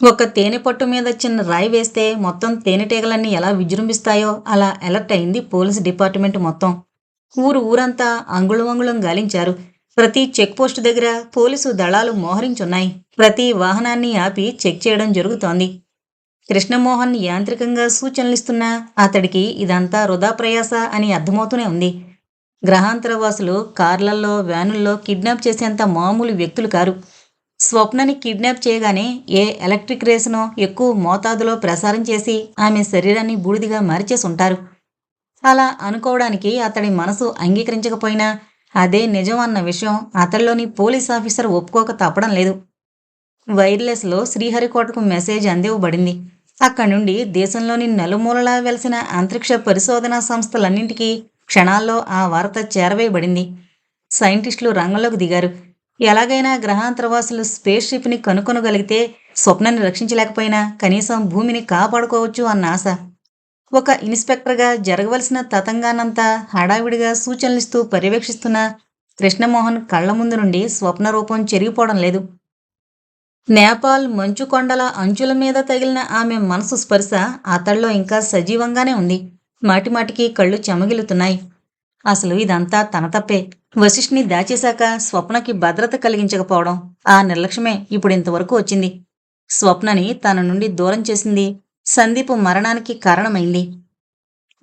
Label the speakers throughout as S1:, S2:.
S1: ఒక తేనె పట్టు మీద చిన్న రాయి వేస్తే మొత్తం తేనెటీగలన్నీ ఎలా విజృంభిస్తాయో అలా అలర్ట్ అయింది పోలీస్ డిపార్ట్మెంట్ మొత్తం. ఊరు ఊరంతా అంగుళం అంగుళం గాలించారు. ప్రతి చెక్ పోస్ట్ దగ్గర పోలీసు దళాలు మోహరించున్నాయి. ప్రతి వాహనాన్ని ఆపి చెక్ చేయడం జరుగుతోంది. కృష్ణమోహన్ యాంత్రికంగా సూచనలిస్తున్నా అతడికి ఇదంతా వృధా ప్రయాస అని అర్థమవుతూనే ఉంది. గ్రహాంతరవాసులు కార్లల్లో వ్యానుల్లో కిడ్నాప్ చేసేంత మామూలు వ్యక్తులు కారు. స్వప్నని కిడ్నాప్ చేయగానే ఏ ఎలక్ట్రిక్ రేసును ఎక్కువ మోతాదులో ప్రసారం చేసి ఆమె శరీరాన్ని బూడిదిగా మార్చేసి ఉంటారు అలా అనుకోవడానికి అతడి మనసు అంగీకరించకపోయినా అదే నిజం అన్న విషయం అతడిలోని పోలీస్ ఆఫీసర్ ఒప్పుకోక తప్పడం లేదు. వైర్లెస్లో శ్రీహరికోటకు మెసేజ్ అందివ్వబడింది. అక్కడి నుండి దేశంలోని నలుమూలలా వెలిసిన అంతరిక్ష పరిశోధనా సంస్థలన్నింటికీ క్షణాల్లో ఆ వార్త చేరవేయబడింది. సైంటిస్టులు రంగంలోకి దిగారు. ఎలాగైనా గ్రహాంతరవాసులు స్పేస్ షిప్ని కనుక్కొనగలిగితే స్వప్నాన్ని రక్షించలేకపోయినా కనీసం భూమిని కాపాడుకోవచ్చు అన్న ఆశ. ఒక ఇన్స్పెక్టర్గా జరగవలసిన తతంగానంతా హడావిడిగా సూచనలిస్తూ పర్యవేక్షిస్తున్న కృష్ణమోహన్ కళ్ళ ముందు నుండి స్వప్న రూపం చెరిగిపోవడం లేదు. నేపాల్ మంచు కొండల అంచుల మీద తగిలిన ఆమె మనసు స్పర్శ అతడిలో ఇంకా సజీవంగానే ఉంది. మాటిమాటికి కళ్ళు చెమగిలుతున్నాయి. అసలు ఇదంతా తన తప్పే. వశిష్ఠిని దాచేశాక స్వప్నకి భద్రత కలిగించకపోవడం ఆ నిర్లక్ష్యమే ఇప్పుడు ఇంతవరకు వచ్చింది. స్వప్నని తన నుండి దూరం చేసింది సందీప్ మరణానికి కారణమైంది.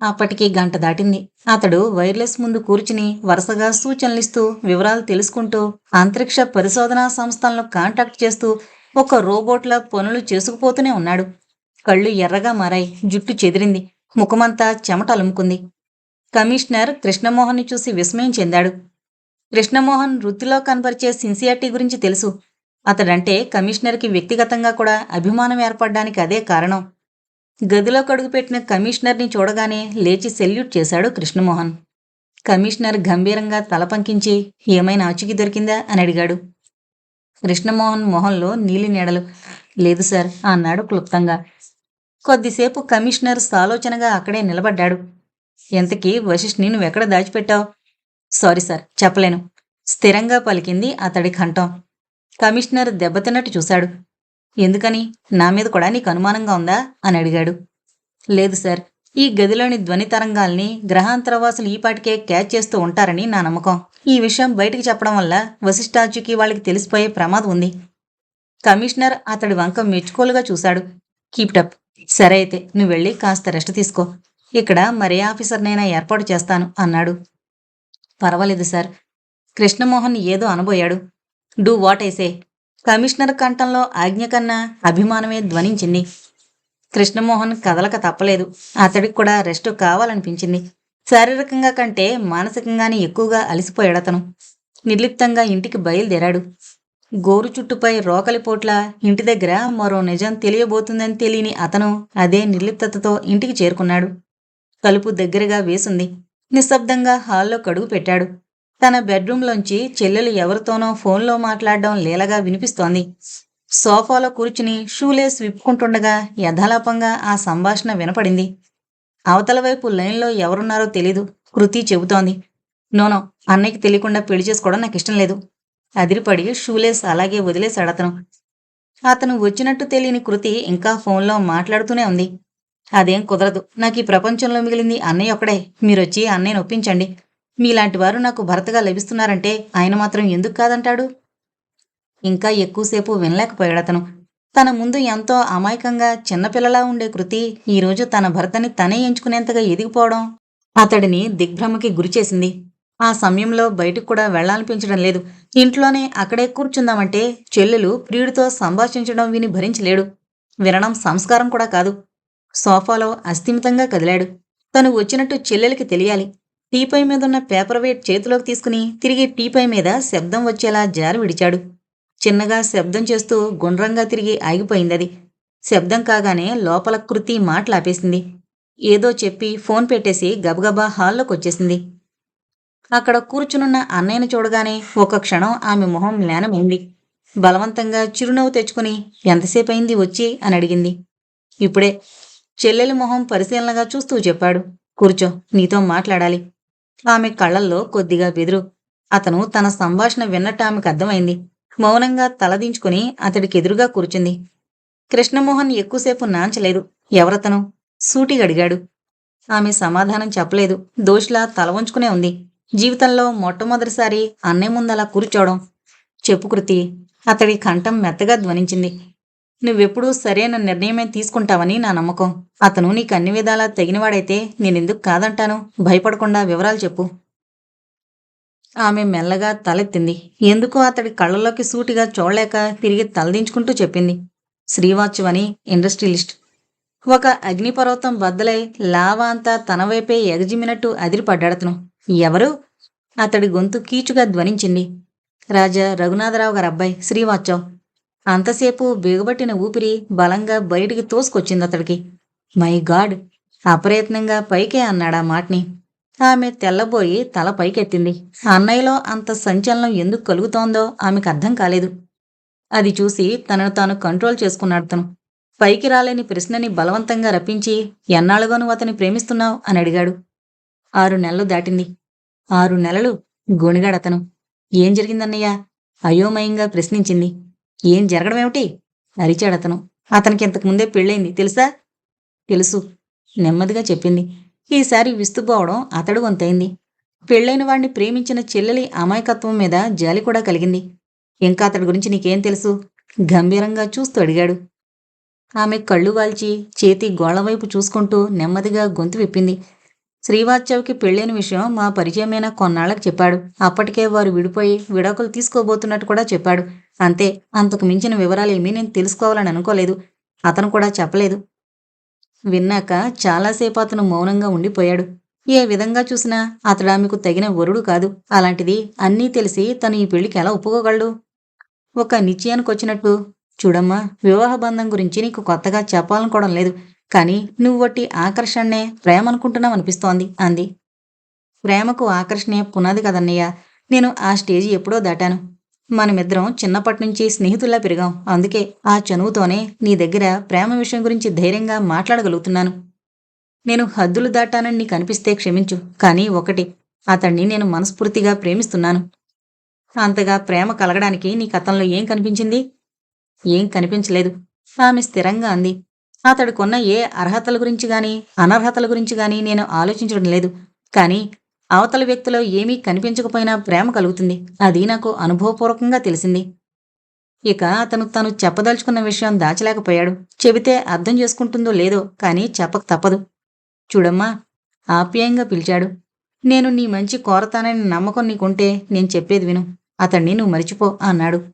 S1: అప్పటికి గంట దాటింది. అతడు వైర్లెస్ ముందు కూర్చుని వరుసగా సూచనలిస్తూ వివరాలు తెలుసుకుంటూ అంతరిక్ష పరిశోధనా సంస్థలను కాంటాక్ట్ చేస్తూ ఒక రోబోట్ల పనులు చేసుకుపోతూనే ఉన్నాడు. కళ్ళు ఎర్రగా మారాయి. జుట్టు చెదిరింది. ముఖమంతా చెమట అలుముకుంది. కమిషనర్ కృష్ణమోహన్ని చూసి విస్మయం చెందాడు. కృష్ణమోహన్ వృత్తిలో కనపరిచే సిన్సియారిటీ గురించి తెలుసు. అతడంటే కమిషనర్కి వ్యక్తిగతంగా కూడా అభిమానం ఏర్పడడానికి అదే కారణం. గదిలో కడుగుపెట్టిన కమిషనర్ని చూడగానే లేచి సెల్యూట్ చేశాడు కృష్ణమోహన్. కమిషనర్ గంభీరంగా తల పంకించి ఏమైనా అచుకి దొరికిందా? అని అడిగాడు. కృష్ణమోహన్ మొహంలో నీలి నీడలు. లేదు సార్ అన్నాడు క్లుప్తంగా. కొద్దిసేపు కమిషనర్ సాలోచనగా అక్కడే నిలబడ్డాడు. ఎంతకీ వశిష్ఠ్ని నువ్వెక్కడ దాచిపెట్టావు? సారీ సార్ చెప్పలేను. స్థిరంగా పలికింది అతడి కంఠం. కమిషనర్ దెబ్బతిన్నట్టు చూశాడు. ఎందుకని? నా మీద కూడా నీకు అనుమానంగా ఉందా? అని అడిగాడు. లేదు సార్ ఈ గదిలోని ధ్వని తరంగాల్ని గ్రహాంతరవాసులు ఈపాటికే క్యాచ్ చేస్తూ ఉంటారని నా నమ్మకం. ఈ విషయం బయటికి చెప్పడం వల్ల వశిష్ఠాచుకి వాళ్ళకి తెలిసిపోయే ప్రమాదం ఉంది. కమిషనర్ అతడి వంక మెచ్చుకోలుగా చూశాడు. కీప్టప్ సరే అయితే నువ్వు వెళ్ళి కాస్త రెస్ట్ తీసుకో. ఇక్కడ మరే ఆఫీసర్నైనా ఏర్పాటు చేస్తాను అన్నాడు. పర్వాలేదు సార్. కృష్ణమోహన్ ఏదో అనబోయాడు. Do what I say commissioner కంఠంలో ఆజ్ఞ కన్నా అభిమానమే ధ్వనించింది. కృష్ణమోహన్ కదలక తప్పలేదు. అతడికి కూడా రెస్ట్ కావాలనిపించింది. శారీరకంగా కంటే మానసికంగానే ఎక్కువగా అలసిపోయాడతను. నిర్లిప్తంగా ఇంటికి బయలుదేరాడు. గోరు చుట్టుపై రోకలిపోట్ల ఇంటి దగ్గర మరో నిజం తెలియబోతుందని తెలియని అతను అదే నిర్లిప్తతతో ఇంటికి చేరుకున్నాడు. తలుపు దగ్గరగా వేసుంది. నిశ్శబ్దంగా హాల్లో కడుగు పెట్టాడు. తన బెడ్రూంలోంచి చెల్లెలు ఎవరితోనో ఫోన్లో మాట్లాడడం లీలగా వినిపిస్తోంది. సోఫాలో కూర్చుని షూలేస్ విప్పుకుంటుండగా యథాలాపంగా ఆ సంభాషణ వినపడింది. అవతల వైపు లైన్లో ఎవరున్నారో తెలీదు. కృతి చెబుతోంది. నోనో అన్నయ్యకి తెలియకుండా పెళ్ళి చేసుకోవడం నాకు ఇష్టం లేదు. అదిరిపడి షూలేస్ అలాగే వదిలేశాడు అతను. అతను వచ్చినట్టు తెలియని కృతి ఇంకా ఫోన్లో మాట్లాడుతూనే ఉంది. అదేం కుదరదు. నాకు ఈ ప్రపంచంలో మిగిలింది అన్నయ్య ఒక్కడే. మీరొచ్చి అన్నయ్యను ఒప్పించండి. మీలాంటి వారు నాకు భర్తగా లభిస్తున్నారంటే ఆయన మాత్రం ఎందుకు కాదంటాడు? ఇంకా ఎక్కువసేపు వినలేకపోయాడు అతను. తన ముందు ఎంతో అమాయకంగా చిన్నపిల్లలా ఉండే కృతి ఈరోజు తన భర్తని తనే ఎంచుకునేంతగా ఎదిగిపోవడం అతడిని దిగ్భ్రమకి గురిచేసింది ఆ సమయంలో బయటకు కూడా వెళ్ళాలనిపించడం లేదు. ఇంట్లోనే అక్కడే కూర్చుందామంటే చెల్లెలు ప్రియుడితో సంభాషించడం విని భరించలేడు. వినడం సంస్కారం కూడా కాదు. సోఫాలో అస్థిమితంగా కదిలాడు. తను వచ్చినట్టు చెల్లెలికి తెలియాలి. టీపై మీదున్న పేపర్ వెయిట్ చేతిలోకి తీసుకుని తిరిగి టీపై మీద శబ్దం వచ్చేలా జారి విడిచాడు. చిన్నగా శబ్దం చేస్తూ గుండ్రంగా తిరిగి ఆగిపోయిందది. శబ్దం కాగానే లోపల కృతి మాటలాపేసింది. ఏదో చెప్పి ఫోన్ పెట్టేసి గబగబా హాల్లోకి వచ్చేసింది అక్కడ కూర్చునున్న అన్నయ్యను చూడగానే ఒక క్షణం ఆమె మొహం జ్ఞానమైంది బలవంతంగా చిరునవ్వు తెచ్చుకుని ఎంతసేపు అయింది వచ్చి? అని అడిగింది ఇప్పుడే. చెల్లెలి మొహం పరిశీలనగా చూస్తూ చెప్పాడు. కూర్చో నీతో మాట్లాడాలి. ఆమె కళ్ళల్లో కొద్దిగా బెదురు. అతను తన సంభాషణ విన్నట్టు ఆమెకు అర్థమైంది. మౌనంగా తలదించుకుని అతడికి ఎదురుగా కూర్చుంది. కృష్ణమోహన్ ఎక్కువసేపు నాంచలేదు. ఎవరతను? సూటిగడిగాడు ఆమె సమాధానం చెప్పలేదు. దోషిలా తల వంచుకునే ఉంది. జీవితంలో మొట్టమొదటిసారి అన్నే ముందలా కూర్చోవడం. చెప్పుకృతి అతడి కంఠం మెత్తగా ధ్వనించింది. నువ్వెప్పుడూ సరైన నిర్ణయమే తీసుకుంటావని నా నమ్మకం. అతను నీకు అన్ని విధాలా తగినవాడైతే నేనెందుకు కాదంటాను? భయపడకుండా వివరాలు చెప్పు. ఆమె మెల్లగా తలెత్తింది. ఎందుకో అతడి కళ్ళలోకి సూటిగా చూడలేక తిరిగి తలదించుకుంటూ చెప్పింది. శ్రీవాత్సవ్ అని ఇండస్ట్రియలిస్ట్ ఒక అగ్నిపర్వతం బద్దలై లావా అంతా తన వైపే ఎగజిమ్మినట్టు అదిరిపడ్డాడతను. ఎవరు? అతడి గొంతు కీచుగా ధ్వనించింది. రాజా రఘునాథరావు గారు అబ్బాయి శ్రీవాత్సవ్. అంతసేపు బిగబట్టిన ఊపిరి బలంగా బయటికి తోసుకొచ్చింది అతడికి. My God! అప్రయత్నంగా పైకే అన్నాడా మాటని. ఆమె తెల్లబోయి తల పైకెత్తింది. అన్నయ్యలో అంత సంచలనం ఎందుకు కలుగుతోందో ఆమెకు అర్థం కాలేదు. అది చూసి తనను తాను కంట్రోల్ చేసుకున్నాడు తను. పైకి రాలేని ప్రశ్నని బలవంతంగా రప్పించి ఎన్నాళ్ళుగా నువ్వు అతని ప్రేమిస్తున్నావు? అని అడిగాడు. ఆరు నెలలు దాటింది. ఆరు నెలలు గొణిగాడతను ఏం జరిగిందన్నయ్యా? అయోమయంగా ప్రశ్నించింది. ఏం జరగడమేమిటి? అతను. అతనికి ఇంతకుముందే పెళ్ళైంది తెలుసా? తెలుసు. నెమ్మదిగా చెప్పింది. ఈసారి విస్తుపోవడం అతడు వంతైంది పెళ్ళైన వాణ్ణి ప్రేమించిన చెల్లెలి అమాయకత్వం మీద జాలి కూడా కలిగింది. ఇంకా అతడి గురించి నీకేం తెలుసు? గంభీరంగా చూస్తూ అడిగాడు. ఆమె కళ్ళు వాల్చి చేతి గోళ్ళవైపు చూసుకుంటూ నెమ్మదిగా గొంతు విప్పింది. శ్రీవాత్సవ్కి పెళ్ళైన విషయం మా పరిచయమైన కొన్నాళ్ళకి చెప్పాడు. అప్పటికే వారు విడిపోయి విడాకులు తీసుకోబోతున్నట్టు కూడా చెప్పాడు. అంతే అంతకు మించిన వివరాలేమీ నేను తెలుసుకోవాలని అనుకోలేదు. అతను కూడా చెప్పలేదు. విన్నాక చాలాసేపు అతను మౌనంగా ఉండిపోయాడు. ఏ విధంగా చూసినా అతడు ఆమెకు తగిన వరుడు కాదు. అలాంటిది అన్నీ తెలిసి తను ఈ పెళ్ళికి ఎలా ఒప్పుకోగలడు? ఒక నిశ్చయానికి వచ్చినట్టు చూడమ్మా వివాహ బంధం గురించి నీకు కొత్తగా చెప్పాలనుకోవడం లేదు. కానీ నువ్వొట్టి ఆకర్షణే ఆకర్షణనే ప్రేమ అనుకుంటున్నావు అనిపిస్తోంది అంది. ప్రేమకు ఆకర్షణే పునాది కదన్నయ్య నేను ఆ స్టేజ్ ఎప్పుడో దాటాను. మనమిద్దరం చిన్నప్పటి నుంచి స్నేహితుల్లా పెరిగాం అందుకే ఆ చనువుతోనే నీ దగ్గర ప్రేమ విషయం గురించి ధైర్యంగా మాట్లాడగలుగుతున్నాను. నేను హద్దులు దాటానని నీకు అనిపిస్తే క్షమించు కానీ ఒకటి అతన్ని నేను మనస్ఫూర్తిగా ప్రేమిస్తున్నాను. అంతగా ప్రేమ కలగడానికి నీ కథంలో ఏం కనిపించింది? ఏం కనిపించలేదు ఆమె స్థిరంగా అంది. అతడుకున్న ఏ అర్హతల గురించి గాని అనర్హతల గురించి గాని నేను ఆలోచించడం లేదు. కానీ అవతల వ్యక్తిలో ఏమీ కనిపించకపోయినా ప్రేమ కలుగుతుంది. అది నాకు అనుభవపూర్వకంగా తెలిసింది. ఇక అతను తను చెప్పదలుచుకున్న విషయం దాచలేకపోయాడు. చెబితే అర్థం చేసుకుంటుందో లేదో కానీ చెప్పక తప్పదు. చూడమ్మా ఆప్యాయంగా పిలిచాడు. నేను నీ మంచి కోరతానని నమ్మకం నీకుంటే నేను చెప్పేది విను. అతన్ని నువ్వు మరిచిపో అన్నాడు.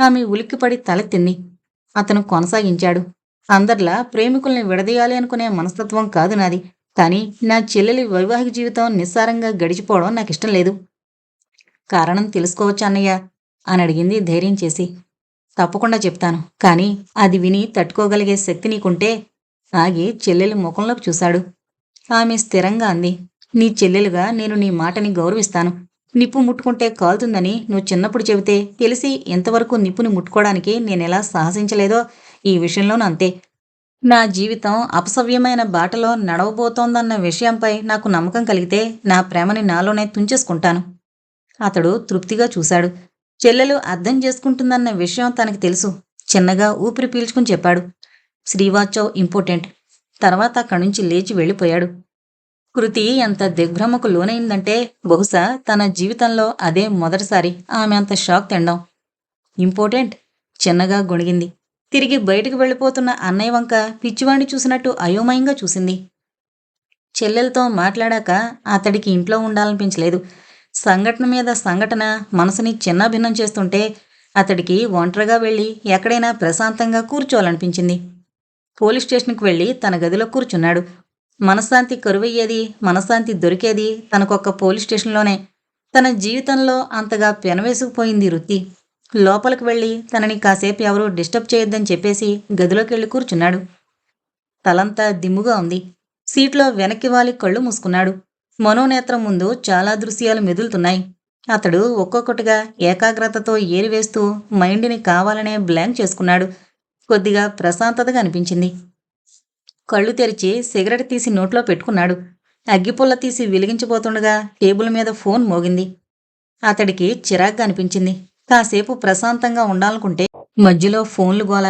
S1: ఆమె ఉలిక్కిపడి తలెత్తింది అతను కొనసాగించాడు. అందర్లా ప్రేమికుల్ని విడదీయాలి అనుకునే మనస్తత్వం కాదు నాది. కానీ నా చెల్లెలి వైవాహిక జీవితం నిస్సారంగా గడిచిపోవడం నాకు ఇష్టం లేదు. కారణం తెలుసుకోవచ్చా అన్నయ్య? అని అడిగింది ధైర్యం చేసి. తప్పకుండా చెప్తాను. కానీ అది విని తట్టుకోగలిగే శక్తి నీకుంటే ఆగి చెల్లెలి ముఖంలోకి చూశాడు. ఆమె స్థిరంగా అంది. నీ చెల్లెలుగా నేను నీ మాటని గౌరవిస్తాను. నిప్పు ముట్టుకుంటే కాలుతుందని నువ్వు చిన్నప్పుడు చెబితే తెలిసి ఎంతవరకు నిప్పుని ముట్టుకోవడానికి నేనెలా సాహసించలేదో ఈ విషయంలోనూ అంతే. నా జీవితం అపసవ్యమైన బాటలో నడవబోతోందన్న విషయంపై నాకు నమ్మకం కలిగితే నా ప్రేమని నాలోనే తుంచేసుకుంటాను. అతడు తృప్తిగా చూశాడు. చెల్లెలు అర్థం చేసుకుంటుందన్న విషయం తనకి తెలుసు. చిన్నగా ఊపిరి పీల్చుకుని చెప్పాడు. శ్రీవాచవ్ ఇంపార్టెంట్. తర్వాత అక్కడి నుంచి లేచి వెళ్ళిపోయాడు. కృతి ఎంత దిగ్భ్రమకు లోనైందంటే బహుశా తన జీవితంలో అదే మొదటిసారి ఆమె అంత షాక్ తినడం. ఇంపార్టెంట్. చిన్నగా గొణిగింది. తిరిగి బయటకు వెళ్ళిపోతున్న అన్నయ్య వంక పిచ్చివాణ్ణి చూసినట్టు అయోమయంగా చూసింది. చెల్లెలతో మాట్లాడాక అతడికి ఇంట్లో ఉండాలనిపించలేదు. సంఘటన మీద సంఘటన మనసుని చిన్నాభిన్నం చేస్తుంటే అతడికి ఒంటరిగా వెళ్ళి ఎక్కడైనా ప్రశాంతంగా కూర్చోవాలనిపించింది. పోలీస్ స్టేషన్కి వెళ్ళి తన గదిలో కూర్చున్నాడు. మనశ్శాంతి కరువయ్యేది మనశ్శాంతి దొరికేది తనకొక్క పోలీస్ స్టేషన్లోనే. తన జీవితంలో అంతగా పెనవేసుకుపోయింది వృత్తి. లోపలికి వెళ్ళి తనని కాసేపు ఎవరూ డిస్టర్బ్ చేయొద్దని చెప్పేసి గదిలోకి వెళ్ళి కూర్చున్నాడు. తలంతా దిమ్ముగా ఉంది. సీట్లో వెనక్కి వాలి కళ్ళు మూసుకున్నాడు. మనోనేత్రం ముందు చాలా దృశ్యాలు మెదులుతున్నాయి. అతడు ఒక్కొక్కటిగా ఏకాగ్రతతో ఏరివేస్తూ మైండ్ని కావాలనే బ్లాంక్ చేసుకున్నాడు. కొద్దిగా ప్రశాంతతగా అనిపించింది. కళ్ళు తెరిచి సిగరెట్ తీసి నోట్లో పెట్టుకున్నాడు. అగ్గిపుల్ల తీసి వెలిగించబోతుండగా టేబుల్ మీద ఫోన్ మోగింది. అతడికి చిరాగ్గా అనిపించింది. కాసేపు ప్రశాంతంగా ఉండాలనుకుంటే మధ్యలో ఫోన్లు గోల.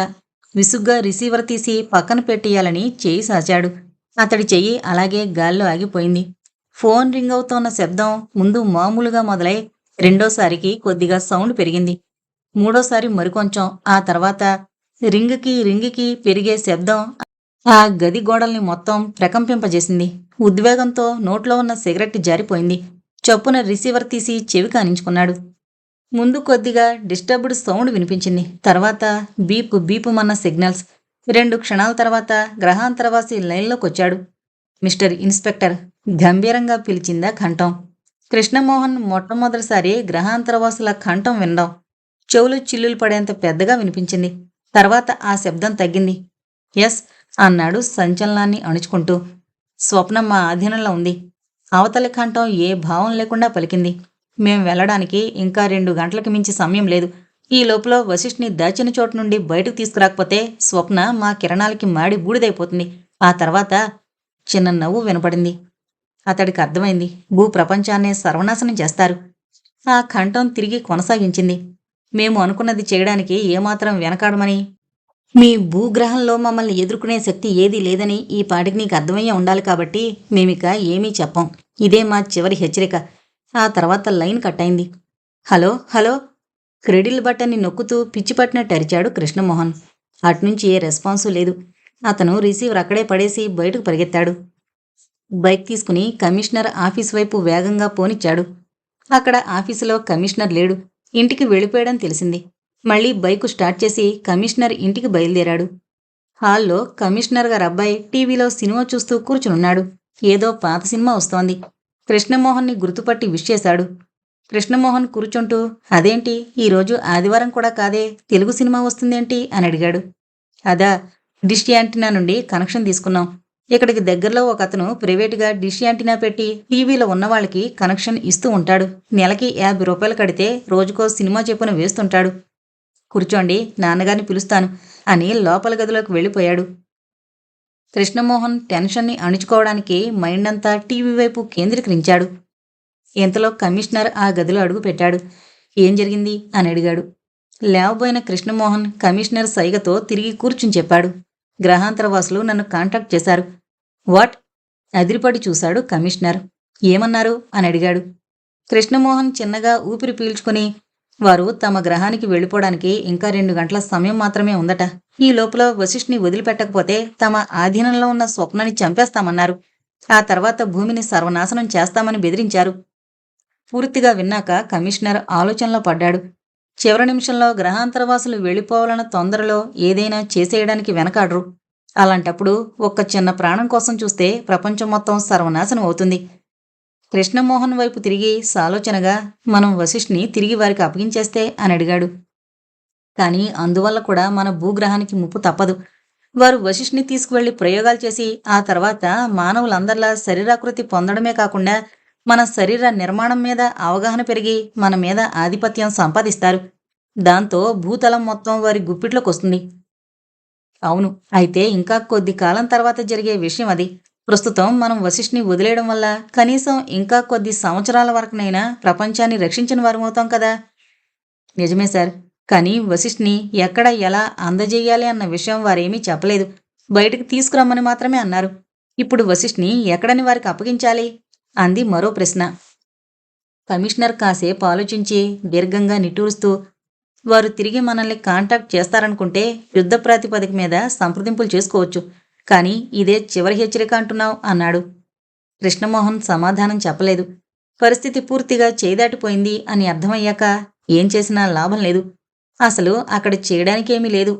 S1: విసుగ్గా రిసీవర్ తీసి పక్కన పెట్టేయాలని చేయి సాచాడు. అతడి చెయ్యి అలాగే గాల్లో ఆగిపోయింది. ఫోన్ రింగ్ అవుతోన్న శబ్దం ముందు మామూలుగా మొదలై రెండోసారికి కొద్దిగా సౌండ్ పెరిగింది. మూడోసారి మరికొంచెం. ఆ తర్వాత రింగ్కి రింగ్కి పెరిగే శబ్దం ఆ గది గోడల్ని మొత్తం ప్రకంపింపజేసింది. ఉద్వేగంతో నోట్లో ఉన్న సిగరెట్ జారిపోయింది. చొప్పున రిసీవర్ తీసి చెవి కానించుకున్నాడు. ముందు కొద్దిగా డిస్టర్బ్డ్ సౌండ్ వినిపించింది. తర్వాత బీప్ బీపుమన్న సిగ్నల్స్. రెండు క్షణాల తర్వాత గ్రహాంతరవాసి లైన్లోకి వచ్చాడు. మిస్టర్ ఇన్స్పెక్టర్ గంభీరంగా పిలిచిందా కంఠం కృష్ణమోహన్ మొట్టమొదటిసారి గ్రహాంతరవాసుల కంఠం వినడం చెవులు చిల్లులు పడేంత పెద్దగా వినిపించింది. తర్వాత ఆ శబ్దం తగ్గింది. ఎస్ అన్నాడు సంచలనాన్ని అణుచుకుంటూ. స్వప్నం మా ఆధీనంలో ఉంది. అవతలి కంఠం ఏ భావం లేకుండా పలికింది. మేము వెళ్ళడానికి ఇంకా రెండు గంటలకు మించి సమయం లేదు. ఈ లోపల వశిష్ఠ్ని దాచిన చోటు నుండి బయటకు తీసుకురాకపోతే స్వప్న మా కిరణాలకి మాడి బూడిదైపోతుంది. ఆ తర్వాత చిన్న నవ్వు వినపడింది. అతడికి అర్థమైంది. భూ ప్రపంచాన్నే సర్వనాశనం చేస్తారు. ఆ కంఠం తిరిగి కొనసాగించింది. మేము అనుకున్నది చేయడానికి ఏమాత్రం వెనకాడమని. మీ భూగ్రహంలో మమ్మల్ని ఎదుర్కొనే శక్తి ఏదీ లేదని ఈ పాటికి నీకు అర్థమయ్యే ఉండాలి కాబట్టి మేమిక ఏమీ చెప్పం. ఇదే మా చివరి హెచ్చరిక. ఆ తర్వాత లైన్ కట్ అయింది హలో హలో. క్రెడిల్ బటన్ని నొక్కుతూ పిచ్చి పట్టినట్టు అరిచాడు కృష్ణమోహన్. అట్నుంచి ఏ రెస్పాన్సు లేదు. అతను రిసీవర్ అక్కడే పడేసి బయటకు పరిగెత్తాడు. బైక్ తీసుకుని కమిషనర్ ఆఫీస్ వైపు వేగంగా పోనిచ్చాడు. అక్కడ ఆఫీసులో కమిషనర్ లేడు. ఇంటికి వెళ్ళిపోయాడని తెలిసింది. మళ్ళీ బైకు స్టార్ట్ చేసి కమిషనర్ ఇంటికి బయలుదేరాడు. హాల్లో కమిషనర్ గారు అబ్బాయి టీవీలో సినిమా చూస్తూ కూర్చునున్నాడు. ఏదో పాత సినిమా వస్తోంది. కృష్ణమోహన్ని గుర్తుపట్టి విష్ చేశాడు. కృష్ణమోహన్ కూర్చుంటూ అదేంటి? ఈరోజు ఆదివారం కూడా కాదే? తెలుగు సినిమా వస్తుందేంటి? అని అడిగాడు. అదా డిష్ యాంటీనా నుండి కనెక్షన్ తీసుకున్నాం. ఇక్కడికి దగ్గరలో ఒక అతను ప్రైవేటుగా డిష్ యాంటీనా పెట్టి టీవీలో ఉన్న వాళ్ళకి కనెక్షన్ ఇస్తూ ఉంటాడు. నెలకి యాభై రూపాయలు కడితే రోజుకో సినిమా చెప్పున వేస్తుంటాడు. కూర్చోండి నాన్నగారిని పిలుస్తాను అని లోపల గదిలోకి వెళ్ళిపోయాడు. కృష్ణమోహన్ టెన్షన్ని అణుచుకోవడానికి మైండ్ అంతా టీవీ వైపు కేంద్రీకరించాడు. ఇంతలో కమిషనర్ ఆ గదిలో అడుగు పెట్టాడు? ఏం జరిగింది? అని అడిగాడు. లేవబోయిన కృష్ణమోహన్ కమిషనర్ సైగతో తిరిగి కూర్చుని చెప్పాడు. గ్రహాంతరవాసులు నన్ను కాంటాక్ట్ చేశారు. వాట్? అదిరిపడి చూశాడు కమిషనర్. ఏమన్నారు? అని అడిగాడు. కృష్ణమోహన్ చిన్నగా ఊపిరి పీల్చుకుని వారు తమ గ్రహానికి వెళ్ళిపోవడానికి ఇంకా రెండు గంటల సమయం మాత్రమే ఉందట. ఈ లోపల వశిష్ఠ్ని వదిలిపెట్టకపోతే తమ ఆధీనంలో ఉన్న స్వప్నాన్ని చంపేస్తామన్నారు. ఆ తర్వాత భూమిని సర్వనాశనం చేస్తామని బెదిరించారు. పూర్తిగా విన్నాక కమిషనర్ ఆలోచనలో పడ్డాడు. చివరి నిమిషంలో గ్రహాంతరవాసులు వెళ్ళిపోవాలన్న తొందరలో ఏదైనా చేసేయడానికి వెనకాడరు. అలాంటప్పుడు ఒక్క చిన్న ప్రాణం కోసం చూస్తే ప్రపంచం మొత్తం సర్వనాశనం అవుతుంది. కృష్ణమోహన్ వైపు తిరిగి సాలోచనగా మనం వశిష్ఠ్ని తిరిగి వారికి అప్పగించేస్తే అని అడిగాడు. కానీ అందువల్ల కూడా మన భూగ్రహానికి ముప్పు తప్పదు. వారు వశిష్ఠ్ని తీసుకువెళ్ళి ప్రయోగాలు చేసి ఆ తర్వాత మానవులందరిలా శరీరాకృతి పొందడమే కాకుండా మన శరీర నిర్మాణం మీద అవగాహన పెరిగి మన మీద ఆధిపత్యం సంపాదిస్తారు. దాంతో భూతలం మొత్తం వారి గుప్పిట్లోకి వస్తుంది. అవును అయితే ఇంకా కొద్ది కాలం తర్వాత జరిగే విషయం అది. ప్రస్తుతం మనం వశిష్ఠ్ని వదిలేయడం వల్ల కనీసం ఇంకా కొద్ది సంవత్సరాల వరకునైనా ప్రపంచాన్ని రక్షించిన వారమవుతాం కదా? నిజమే సార్. కానీ వశిష్ఠ్ని ఎక్కడ ఎలా అందజేయాలి అన్న విషయం వారేమీ చెప్పలేదు. బయటకు తీసుకురమ్మని మాత్రమే అన్నారు. ఇప్పుడు వశిష్ఠ్ని ఎక్కడని వారికి అప్పగించాలి? అంది మరో ప్రశ్న. కమిషనర్ కాసేపు ఆలోచించి దీర్ఘంగా నిట్టూరుస్తూ వారు తిరిగి మనల్ని కాంటాక్ట్ చేస్తారనుకుంటే యుద్ధ ప్రాతిపదిక మీద సంప్రదింపులు చేసుకోవచ్చు. కానీ ఇదే చివరి హెచ్చరిక అంటున్నావు అన్నాడు. కృష్ణమోహన్ సమాధానం చెప్పలేదు. పరిస్థితి పూర్తిగా చేదాటిపోయింది అని అర్థమయ్యాక ఏం చేసినా లాభం లేదు. అసలు అక్కడ చేయడానికేమీ లేదు.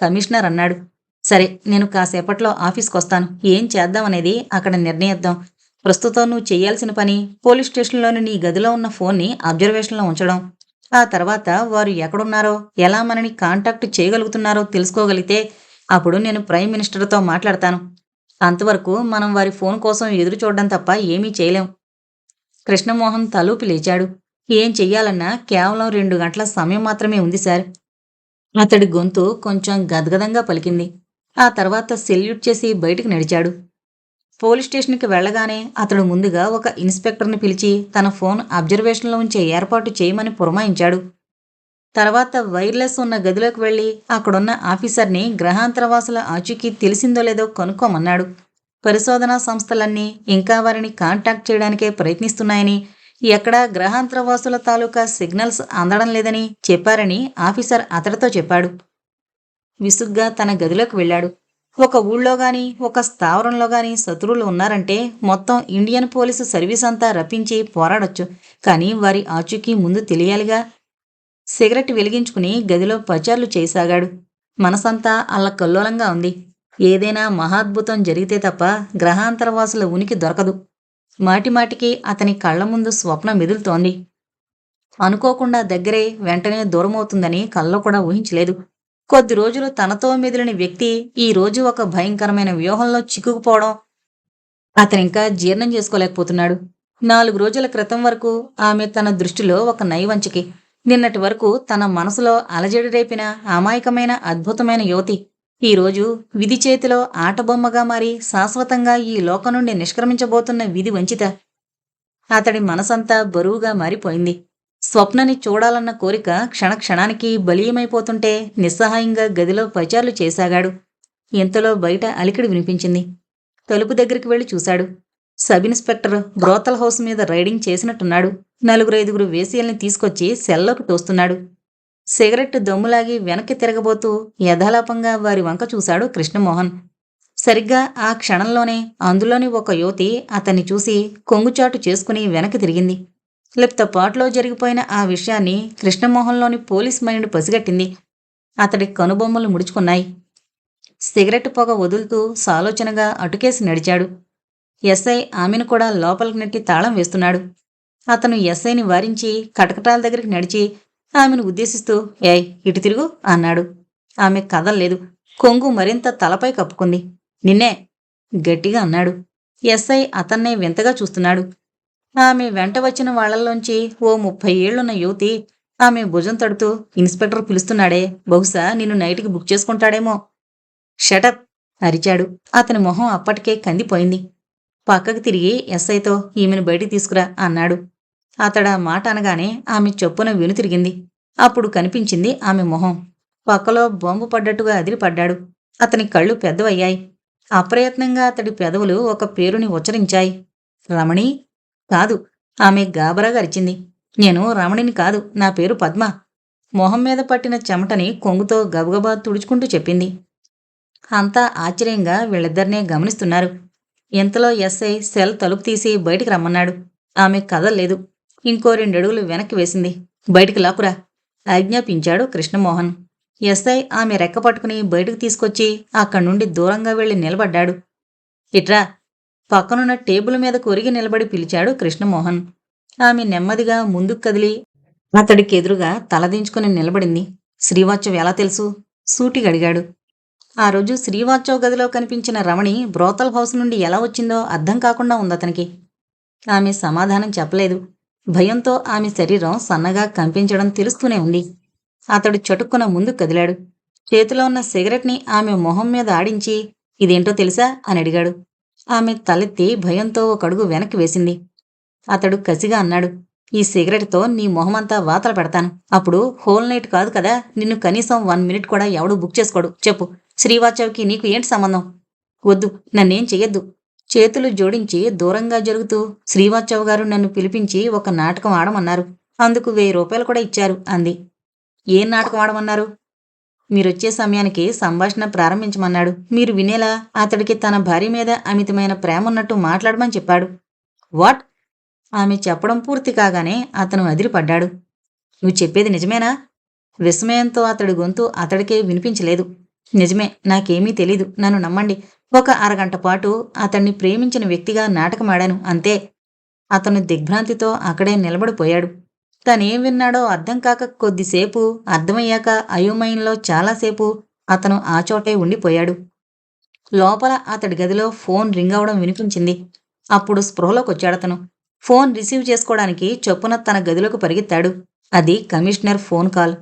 S1: కమిషనర్ అన్నాడు. సరే నేను కాసేపట్లో ఆఫీస్కి వస్తాను ఏం చేద్దామనేది అక్కడ నిర్ణయిద్దాం. ప్రస్తుతం నువ్వు చేయాల్సిన పని పోలీస్ స్టేషన్లోని నీ గదిలో ఉన్న ఫోన్ని అబ్జర్వేషన్లో ఉంచడం. ఆ తర్వాత వారు ఎక్కడున్నారో ఎలా మనని కాంటాక్ట్ చేయగలుగుతున్నారో తెలుసుకోగలిగితే అప్పుడు నేను ప్రైమ్ మినిస్టర్తో మాట్లాడతాను. అంతవరకు మనం వారి ఫోన్ కోసం ఎదురు చూడడం తప్ప ఏమీ చేయలేం. కృష్ణమోహన్ తలూపి లేచాడు. ఏం చెయ్యాలన్నా కేవలం రెండు గంటల సమయం మాత్రమే ఉంది సార్. అతడి గొంతు కొంచెం గదగదంగా పలికింది. ఆ తర్వాత సెల్యూట్ చేసి బయటికి నడిచాడు. పోలీస్ స్టేషన్కి వెళ్ళగానే అతడు ముందుగా ఒక ఇన్స్పెక్టర్ని పిలిచి తన ఫోన్ అబ్జర్వేషన్లో ఉంచే ఏర్పాటు చేయమని పురమాయించాడు. తర్వాత వైర్లెస్ ఉన్న గదిలోకి వెళ్ళి అక్కడున్న ఆఫీసర్ని గ్రహాంతరవాసుల ఆచూకీ తెలిసిందో లేదో కనుక్కోమన్నాడు. పరిశోధనా సంస్థలన్నీ ఇంకా వారిని కాంటాక్ట్ చేయడానికే ప్రయత్నిస్తున్నాయని ఎక్కడా గ్రహాంతరవాసుల తాలూకా సిగ్నల్స్ అందడం లేదని చెప్పారని ఆఫీసర్ అతడితో చెప్పాడు. విసుగ్గా తన గదిలోకి వెళ్ళాడు. ఒక ఊళ్ళో గాని ఒక స్థావరంలో గాని శత్రువులు ఉన్నారంటే మొత్తం ఇండియన్ పోలీసు సర్వీస్ అంతా రప్పించి పోరాడొచ్చు. కానీ వారి ఆచూకీ ముందు తెలియాలిగా సిగరెట్ వెలిగించుకుని గదిలో పచార్లు చేయసాగాడు. మనసంతా అల్లకల్లోలంగా ఉంది. ఏదైనా మహాద్భుతం జరిగితే తప్ప గ్రహాంతరవాసుల ఉనికి దొరకదు. మాటిమాటికి అతని కళ్ళ ముందు స్వప్నం మెదులుతోంది అనుకోకుండా దగ్గరే వెంటనే దూరమవుతుందని కల్లో కూడా ఊహించలేదు. కొద్ది రోజులు తనతో మెదిలిన వ్యక్తి ఈ రోజు ఒక భయంకరమైన వ్యూహంలో చిక్కుకుపోవడం అతనింకా జీర్ణం చేసుకోలేకపోతున్నాడు. నాలుగు రోజుల క్రితం వరకు ఆమె తన దృష్టిలో ఒక నైవంచికి. నిన్నటి వరకు తన మనసులో అలజడి రేపిన అమాయకమైన అద్భుతమైన యువతి. ఈరోజు విధి చేతిలో ఆటబొమ్మగా మారి శాశ్వతంగా ఈ లోకం నుండి నిష్క్రమించబోతున్న విధి వంచిత. అతడి మనసంతా బరువుగా మారిపోయింది. స్వప్నని చూడాలన్న కోరిక క్షణక్షణానికి బలీయమైపోతుంటే నిస్సహాయంగా గదిలో పచార్లు చేశాగాడు ఇంతలో బయట అలికిడి వినిపించింది. తలుపు దగ్గరికి వెళ్ళి చూశాడు. సబ్ ఇన్స్పెక్టర్ బ్రోతల్ హౌస్ మీద రైడింగ్ చేసినట్టున్నాడు. నలుగురు ఐదుగురు వేసియల్ని తీసుకొచ్చి సెల్లోకి తోస్తున్నాడు. సిగరెట్ దమ్ములాగి వెనక్కి తిరగబోతూ యథాలాపంగా వారి వంక చూశాడు కృష్ణమోహన్. సరిగ్గా ఆ క్షణంలోనే అందులోని ఒక యువతి అతన్ని చూసి కొంగుచాటు చేసుకుని వెనక్కి తిరిగింది. లిప్తపాట్లో జరిగిపోయిన ఆ విషయాన్ని కృష్ణమోహన్లోని పోలీస్ మైండ్ పసిగట్టింది. అతడి కనుబొమ్మలు ముడుచుకున్నాయి. సిగరెట్ పొగ వదులుతూ సాలోచనగా అటుకేసి నడిచాడు. ఎస్ఐ ఆమెను కూడా లోపలికి నెట్టి తాళం వేస్తున్నాడు. అతను ఎస్ఐని వారించి కటకటాల దగ్గరికి నడిచి ఆమెను ఉద్దేశిస్తూ ఏయ్ ఇటు తిరుగు అన్నాడు. ఆమె కదల్లేదు. కొంగు మరింత తలపై కప్పుకుంది. నిన్నే గట్టిగా అన్నాడు. ఎస్ఐ అతన్నే వింతగా చూస్తున్నాడు. ఆమె వెంట వచ్చిన వాళ్ళలోంచి ఓ ముప్పై ఏళ్ళున్న యువతి ఆమె భుజం తడుతూ ఇన్స్పెక్టర్ పిలుస్తున్నాడే బహుశా నిన్ను నైట్కి బుక్ చేసుకుంటాడేమో షటప్ అరిచాడు. అతని మొహం అప్పటికే కందిపోయింది. పక్కకు తిరిగి ఎస్ఐతో ఈమెను బయటికి తీసుకురా అన్నాడు. అతడ మాట అనగానే ఆమె చొప్పున వెనుతిరిగింది అప్పుడు కనిపించింది ఆమె మొహం. పక్కలో బొంబు పడ్డట్టుగా అదిరిపడ్డాడు. అతని కళ్ళు పెద్దవయ్యాయి. అప్రయత్నంగా అతడి పెదవులు ఒక పేరుని ఉచ్చరించాయి. రమణి! కాదు. ఆమె గాబరాగా అరిచింది. నేను రమణిని కాదు నా పేరు పద్మ. మొహం మీద పట్టిన చెమటని కొంగుతో గబగబా తుడుచుకుంటూ చెప్పింది. అంతా ఆశ్చర్యంగా వీళ్ళిద్దరినే గమనిస్తున్నారు. ఇంతలో ఎస్ఐ సెల్ తలుపు తీసి బయటికి రమ్మన్నాడు. ఆమె కదల్లేదు. ఇంకో రెండడుగులు వెనక్కి వేసింది. బయటికి లాకురా ఆజ్ఞాపించాడు కృష్ణమోహన్. ఎస్ఐ ఆమె రెక్క పట్టుకుని బయటకు తీసుకొచ్చి అక్కడి నుండి దూరంగా వెళ్ళి నిలబడ్డాడు. ఇట్రా పక్కనున్న టేబుల్ మీద కొరిగి నిలబడి పిలిచాడు కృష్ణమోహన్. ఆమె నెమ్మదిగా ముందుకు కదిలి అతడికి ఎదురుగా తలదించుకుని నిలబడింది. శ్రీవాత్సవ్ ఎలా తెలుసు? సూటిగడిగాడు ఆ రోజు శ్రీవాత్సవ గదిలో కనిపించిన రమణి బ్రోతల్ హౌస్ నుండి ఎలా వచ్చిందో అర్థం కాకుండా ఉంది అతనికి. ఆమె సమాధానం చెప్పలేదు. భయంతో ఆమె శరీరం సన్నగా కంపించడం తెలుస్తూనే ఉంది. అతడు చటుక్కున ముందు కదిలాడు. చేతిలో ఉన్న సిగరెట్ని ఆమె మొహం మీద ఆడించి ఇదేంటో తెలుసా? అని అడిగాడు. ఆమె తలెత్తి భయంతో ఒక అడుగు వెనక్కి వేసింది. అతడు కసిగా అన్నాడు ఈ సిగరెట్తో నీ మొహమంతా వాతల పెడతాను. అప్పుడు హోల్ నైట్ కాదు కదా నిన్ను కనీసం వన్ మినిట్ కూడా ఎవడూ బుక్ చేసుకోడు. చెప్పు. శ్రీవాచవ్కి నీకు ఏంటి సంబంధం? వద్దు నన్నేం చెయ్యొద్దు. చేతులు జోడించి దూరంగా జరుగుతూ శ్రీవాచవ్ గారు నన్ను పిలిపించి ఒక నాటకం ఆడమన్నారు. అందుకు వెయ్యి రూపాయలు కూడా ఇచ్చారు అంది. ఏం నాటకం ఆడమన్నారు? మీరొచ్చే సమయానికి సంభాషణ ప్రారంభించమన్నాడు. మీరు వినేలా అతడికి తన భార్య మీద అమితమైన ప్రేమ ఉన్నట్టు మాట్లాడమని చెప్పాడు. వాట్? ఆమె చెప్పడం పూర్తి కాగానే అతను అదిరిపడ్డాడు. నువ్వు చెప్పేది నిజమేనా? విస్మయంతో అతడి గొంతు అతడికే వినిపించలేదు. నిజమే నాకేమీ తెలీదు. నన్ను నమ్మండి. ఒక అరగంట పాటు అతన్ని ప్రేమించిన వ్యక్తిగా నాటకమాడాను అంతే. అతను దిగ్భ్రాంతితో అక్కడే నిలబడిపోయాడు. తనేం విన్నాడో అర్థం కాక కొద్దిసేపు అర్థమయ్యాక అయోమయంలో చాలాసేపు అతను ఆ చోటే ఉండిపోయాడు. లోపల అతడి గదిలో ఫోన్ రింగ్ అవడం వినిపించింది. అప్పుడు స్పృహలోకొచ్చాడతను ఫోన్ రిసీవ్ చేసుకోవడానికి చొప్పున తన గదిలోకి పరిగెత్తాడు. అది కమిషనర్ ఫోన్ కాల్.